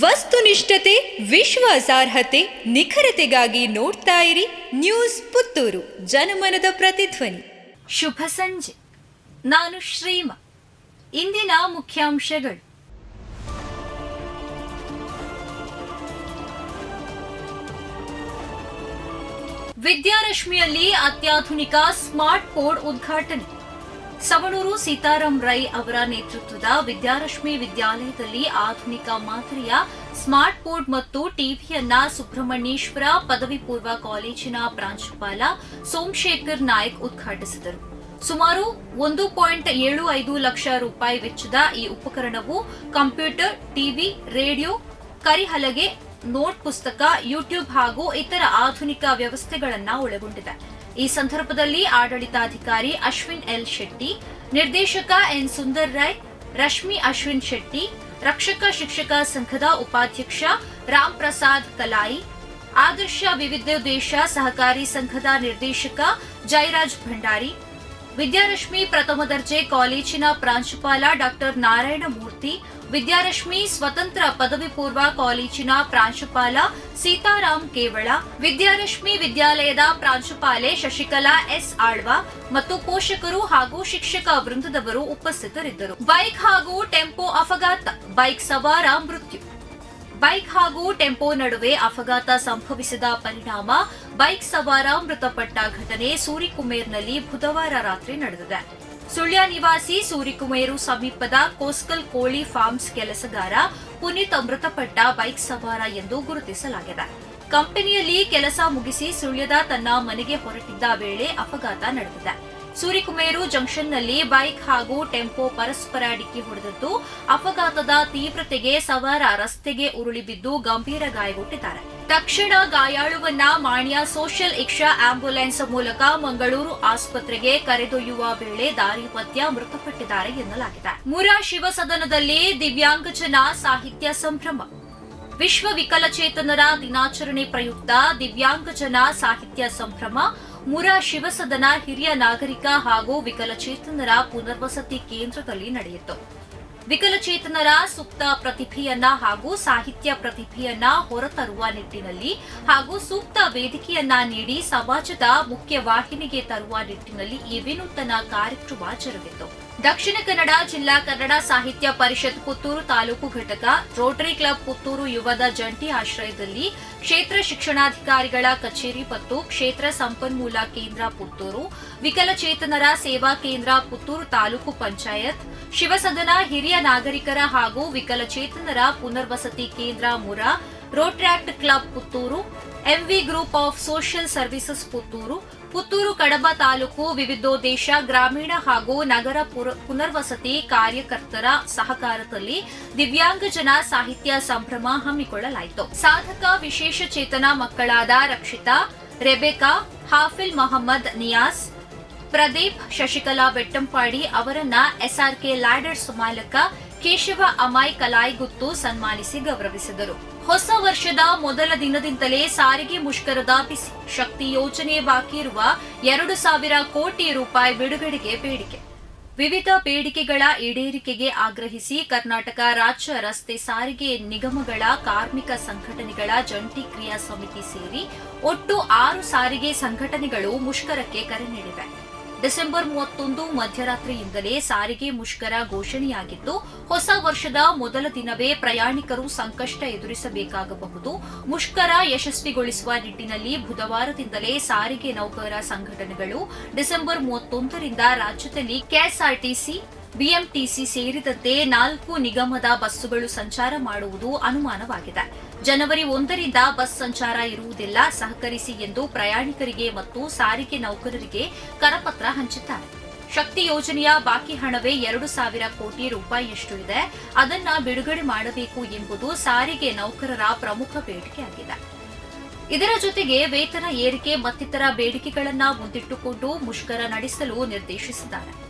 ವಸ್ತುನಿಷ್ಠತೆ, ವಿಶ್ವಾಸಾರ್ಹತೆ, ನಿಖರತೆಗಾಗಿ ನೋಡ್ತಾ ಇರಿ ನ್ಯೂಸ್ ಪುತ್ತೂರು, ಜನಮನದ ಪ್ರತಿಧ್ವನಿ. ಶುಭ ಸಂಜೆ. ನಾನು ಶ್ರೀಮ. ಇಂದಿನ ಮುಖ್ಯಾಂಶಗಳು. ವಿದ್ಯಾರಶ್ಮಿಯಲ್ಲಿ ಅತ್ಯಾಧುನಿಕ ಸ್ಮಾರ್ಟ್ ಬೋರ್ಡ್ ಉದ್ಘಾಟನೆ. ಸವಣೂರು ಸೀತಾರಾಮ್ ರೈ ಅವರ ನೇತೃತ್ವದ ವಿದ್ಯಾರಶ್ಮಿ ವಿದ್ಯಾಲಯದಲ್ಲಿ ಆಧುನಿಕ ಮಾದರಿಯ ಸ್ಮಾರ್ಟ್ ಬೋರ್ಡ್ ಮತ್ತು ಟಿವಿಯನ್ನ ಸುಬ್ರಹ್ಮಣ್ಯೇಶ್ವರ ಪದವಿ ಪೂರ್ವ ಕಾಲೇಜಿನ ಪ್ರಾಂಶುಪಾಲ ಸೋಮಶೇಖರ್ ನಾಯಕ್ ಉದ್ಘಾಟಿಸಿದರು. ಸುಮಾರು ಒಂದು ಪಾಯಿಂಟ್ ಏಳು ಐದು ಲಕ್ಷ ರೂಪಾಯಿ ವೆಚ್ಚದ ಈ ಉಪಕರಣವು ಕಂಪ್ಯೂಟರ್, ಟಿವಿ, ರೇಡಿಯೋ, ಕರಿಹಲಗೆ, ನೋಟ್ ಪುಸ್ತಕ, ಯೂಟ್ಯೂಬ್ ಹಾಗೂ ಇತರ ಆಧುನಿಕ ವ್ಯವಸ್ಥೆಗಳನ್ನು ಒಳಗೊಂಡಿದೆ. ಈ ಸಂದರ್ಭದಲ್ಲಿ ಆಡಳಿತಾಧಿಕಾರಿ ಅಶ್ವಿನ್ ಎಲ್ ಶೆಟ್ಟಿ, ನಿರ್ದೇಶಕ ಎನ್ ಸುಂದರ್ ರಾಯ್, ರಶ್ಮಿ ಅಶ್ವಿನ್ ಶೆಟ್ಟಿ, ರಕ್ಷಕ ಶಿಕ್ಷಕ ಸಂಘದ ಉಪಾಧ್ಯಕ್ಷ ರಾಮ್ ಪ್ರಸಾದ್ ಕಲಾಯಿ, ಆದರ್ಶ ವಿವಿಧೋದ್ದೇಶ ಸಹಕಾರಿ ಸಂಘದ ನಿರ್ದೇಶಕ ಜಯರಾಜ್ ಭಂಡಾರಿ ವಿದ್ಯಾರಶ್ಮಿ ಪ್ರಥಮ ದರ್ಜೆ ಕಾಲೇಜಿನ ಪ್ರಾಂಶುಪಾಲ ಡಾಕ್ಟರ್ ನಾರಾಯಣ ಮೂರ್ತಿ ವಿದ್ಯಾರಶ್ಮಿ ಸ್ವತಂತ್ರ ಪದವಿ ಪೂರ್ವ ಕಾಲೇಜಿನ ಪ್ರಾಂಶುಪಾಲ ಸೀತಾರಾಮ್ ಕೇವಳ, ವಿದ್ಯಾರಶ್ಮಿ ವಿದ್ಯಾಲಯದ ಪ್ರಾಂಶುಪಾಲೆ ಶಶಿಕಲಾ ಎಸ್ ಆಳ್ವ ಮತ್ತು ಪೋಷಕರು ಹಾಗೂ ಶಿಕ್ಷಕ ವೃಂದದವರು ಉಪಸ್ಥಿತರಿದ್ದರು. ಬೈಕ್ ಹಾಗೂ ಟೆಂಪೋ ಅಪಘಾತ, ಬೈಕ್ ಸವಾರ ಮೃತ್ಯು. ಬೈಕ್ ಹಾಗೂ ಟೆಂಪೋ ನಡುವೆ ಅಪಘಾತ ಸಂಭವಿಸಿದ ಪರಿಣಾಮ ಬೈಕ್ ಸವಾರ ಮೃತಪಟ್ಟ ಘಟನೆ ಸೂರಿಕುಮೇರ್ನಲ್ಲಿ ಬುಧವಾರ ರಾತ್ರಿ ನಡೆದಿದೆ. ಸುಳ್ಯ ನಿವಾಸಿ ಸೂರಿಕುಮೇರು ಸಮೀಪದ ಕೋಸ್ಕಲ್ ಕೋಳಿ ಫಾರ್ಮ್ಸ್ ಕೆಲಸಗಾರ ಪುನೀತ್ ಮೃತಪಟ್ಟ ಬೈಕ್ ಸವಾರ ಎಂದು ಗುರುತಿಸಲಾಗಿದೆ. ಕಂಪನಿಯಲ್ಲಿ ಕೆಲಸ ಮುಗಿಸಿ ಸುಳ್ಯದ ತನ್ನ ಮನೆಗೆ ಹೊರಟಿದ್ದ ವೇಳೆ ಅಪಘಾತ ನಡೆದಿದೆ. ಸೂರಿಕುಮೇರು ಜಂಕ್ಷನ್ನಲ್ಲಿ ಬೈಕ್ ಹಾಗೂ ಟೆಂಪೋ ಪರಸ್ಪರ ಡಿಕ್ಕಿ ಹೊಡೆದದ್ದು, ಅಪಘಾತದ ತೀವ್ರತೆಗೆ ಸವಾರ ರಸ್ತೆಗೆ ಉರುಳಿ ಬಿದ್ದು ಗಂಭೀರ ಗಾಯಗೊಂಡಿದ್ದಾರೆ. ತಕ್ಷಣ ಗಾಯಾಳುವನ್ನ ಮಾಣ್ಯ ಸೋಷಿಯಲ್ ಇಕ್ಷಾ ಆಂಬ್ಯುಲೆನ್ಸ್ ಮೂಲಕ ಮಂಗಳೂರು ಆಸ್ಪತ್ರೆಗೆ ಕರೆದೊಯ್ಯುವ ವೇಳೆ ದಾರಿ ಮಧ್ಯ ಮೃತಪಟ್ಟಿದ್ದಾರೆ ಎನ್ನಲಾಗಿದೆ. ಮುರಾ ಶಿವಸದನದಲ್ಲಿ ದಿವ್ಯಾಂಗಜನ ಸಾಹಿತ್ಯ ಸಂಭ್ರಮ. ವಿಶ್ವ ವಿಕಲಚೇತನರ ದಿನಾಚರಣೆ ಪ್ರಯುಕ್ತ ದಿವ್ಯಾಂಗಜನ ಸಾಹಿತ್ಯ ಸಂಭ್ರಮ. ಮುರಾ ಶಿವಸದನ ಹಿರಿಯ ನಾಗರಿಕ ಹಾಗೂ ವಿಕಲಚೇತನರ ಪುನರ್ವಸತಿ ಕೇಂದ್ರದಲ್ಲಿ ನಡೆಯಿತು. ವಿಕಲಚೇತನರ ಸೂಕ್ತ ಪ್ರತಿಭೆಯನ್ನ ಹಾಗೂ ಸಾಹಿತ್ಯ ಪ್ರತಿಭೆಯನ್ನ ಹೊರತರುವ ನಿಟ್ಟಿನಲ್ಲಿ ಹಾಗೂ ಸೂಕ್ತ ವೇದಿಕೆಯನ್ನ ನೀಡಿ ಸಮಾಜದ ಮುಖ್ಯ ವಾಹಿನಿಗೆ ತರುವ ನಿಟ್ಟಿನಲ್ಲಿ ಈ ವಿನೂತನ ಕಾರ್ಯಕ್ರಮ ಜರುಗಿತು. ದಕ್ಷಿಣ ಕನ್ನಡ, ಜಿಲ್ಲಾ ಕನ್ನಡ ಸಾಹಿತ್ಯ ಪರಿಷತ್ ಪುತ್ತೂರು ತಾಲೂಕು ಘಟಕ, ರೋಟರಿ ಕ್ಲಬ್ ಪುತ್ತೂರು ಯುವದ ಜಂಟಿ ಆಶ್ರಯದಲ್ಲಿ ಕ್ಷೇತ್ರ ಶಿಕ್ಷಣಾಧಿಕಾರಿಗಳ ಕಚೇರಿ ಮತ್ತು ಕ್ಷೇತ್ರ ಸಂಪನ್ಮೂಲ ಕೇಂದ್ರ ಪುತ್ತೂರು, ವಿಕಲಚೇತನರ ಸೇವಾ ಕೇಂದ್ರ ಪುತ್ತೂರು ತಾಲೂಕು ಪಂಚಾಯತ್, ಶಿವಸದನ ಹಿರಿಯ ನಾಗರಿಕರ ಹಾಗೂ ವಿಕಲಚೇತನರ ಪುನರ್ವಸತಿ ಕೇಂದ್ರ ಮುರಾ Rotaract club Puttur MV group of social services Puttur Puttur Kadaba taluk ವಿವಿಧೋದ್ದೇಶ ಗ್ರಾಮೀಣ ಹಾಗೂ ನಗರ ಪುನರ್ವಸತಿ ಕಾರ್ಯಕರ್ತರ ಸಹಕಾರದಲ್ಲಿ ದಿವ್ಯಾಂಗಜನ ಸಾಹಿತ್ಯ ಸಂಭ್ರಮ ಹಮ್ಮಿಕೊಳ್ಳಲಾಯಿತು. ಸಾಧಕ, ವಿಶೇಷ ಚೇತನ ಮಕ್ಕಳಾದ ರಕ್ಷಿತಾ, ರೆಬೆಕಾ, ಹಾಫಿಲ್ ಮೊಹಮ್ಮದ್ ನಿಯಾಸ್, ಪ್ರದೀಪ್ ಶಶಿಕಲಾ ಬೆಟ್ಟಂಪಾಡಿ ಅವರನ್ನ ಎಸ್ಆರ್ಕೆ ಲ್ಯಾಡರ್ಸ್ ಮಾಲಕ ಕೇಶವ ಅಮಾಯ್ ಕಲಾಯ್ಗುತ್ತು ಸನ್ಮಾನಿಸಿ ಗೌರವಿಸಿದರು. ಹೊಸ ವರ್ಷದ ಮೊದಲ ದಿನದಿಂದಲೇ ಸಾರಿಗೆ ಮುಷ್ಕರದ ಬಿಸಿ ಶಕ್ತಿ ಯೋಜನೆ ಬಾಕಿ ಇರುವ ಎರಡು ಸಾವಿರ ಕೋಟಿ ರೂಪಾಯಿ ಬಿಡುಗಡೆಗೆ ಬೇಡಿಕೆ. ವಿವಿಧ ಬೇಡಿಕೆಗಳ ಈಡೇರಿಕೆಗೆ ಆಗ್ರಹಿಸಿ ಕರ್ನಾಟಕ ರಾಜ್ಯ ರಸ್ತೆ ಸಾರಿಗೆ ನಿಗಮಗಳ ಕಾರ್ಮಿಕ ಸಂಘಟನೆಗಳ ಜಂಟಿ ಕ್ರಿಯಾ ಸಮಿತಿ ಸೇರಿ ಒಟ್ಟು ಆರು ಸಾರಿಗೆ ಸಂಘಟನೆಗಳು ಮುಷ್ಕರಕ್ಕೆ ಕರೆ ನೀಡಿವೆ. ಡಿಸೆಂಬರ್ ಮೂವತ್ತೊಂದು ಮಧ್ಯರಾತ್ರಿಯಿಂದಲೇ ಸಾರಿಗೆ ಮುಷ್ಕರ ಘೋಷಣೆಯಾಗಿದ್ದು, ಹೊಸ ವರ್ಷದ ಮೊದಲ ದಿನವೇ ಪ್ರಯಾಣಿಕರು ಸಂಕಷ್ಟ ಎದುರಿಸಬೇಕಾಗಬಹುದು. ಮುಷ್ಕರ ಯಶಸ್ವಿಗೊಳಿಸುವ ನಿಟ್ಟಿನಲ್ಲಿ ಬುಧವಾರದಿಂದಲೇ ಸಾರಿಗೆ ನೌಕರರ ಸಂಘಟನೆಗಳು ಡಿಸೆಂಬರ್ ಮೂವತ್ತೊಂದರಿಂದ ರಾಜ್ಯದಲ್ಲಿ ಕೆಎಸ್ಆರ್ಟಿಸಿ ಬಿಎಂಟಿಸಿ ಸೇರಿದಂತೆ ನಾಲ್ಕು ನಿಗಮದ ಬಸ್ಸುಗಳು ಸಂಚಾರ ಮಾಡುವುದು ಅನುಮಾನವಾಗಿದೆ. ಜನವರಿ ಒಂದರಿಂದ ಬಸ್ ಸಂಚಾರ ಇರುವುದಿಲ್ಲ, ಸಹಕರಿಸಿ ಎಂದು ಪ್ರಯಾಣಿಕರಿಗೆ ಮತ್ತು ಸಾರಿಗೆ ನೌಕರರಿಗೆ ಕರಪತ್ರ ಹಂಚಿದ್ದಾರೆ. ಶಕ್ತಿ ಯೋಜನೆಯ ಬಾಕಿ ಹಣವೇ ಎರಡು ಸಾವಿರ ಕೋಟಿ ರೂಪಾಯಿಯಷ್ಟು ಇದೆ. ಅದನ್ನ ಬಿಡುಗಡೆ ಮಾಡಬೇಕು ಎಂಬುದು ಸಾರಿಗೆ ನೌಕರರ ಪ್ರಮುಖ ಬೇಡಿಕೆಯಾಗಿದೆ. ಇದರ ಜೊತೆಗೆ ವೇತನ ಏರಿಕೆ ಮತ್ತಿತರ ಬೇಡಿಕೆಗಳನ್ನು ಮುಂದಿಟ್ಟುಕೊಂಡು ಮುಷ್ಕರ ನಡೆಸಲು ನಿರ್ದೇಶಿಸಿದ್ದಾರೆ.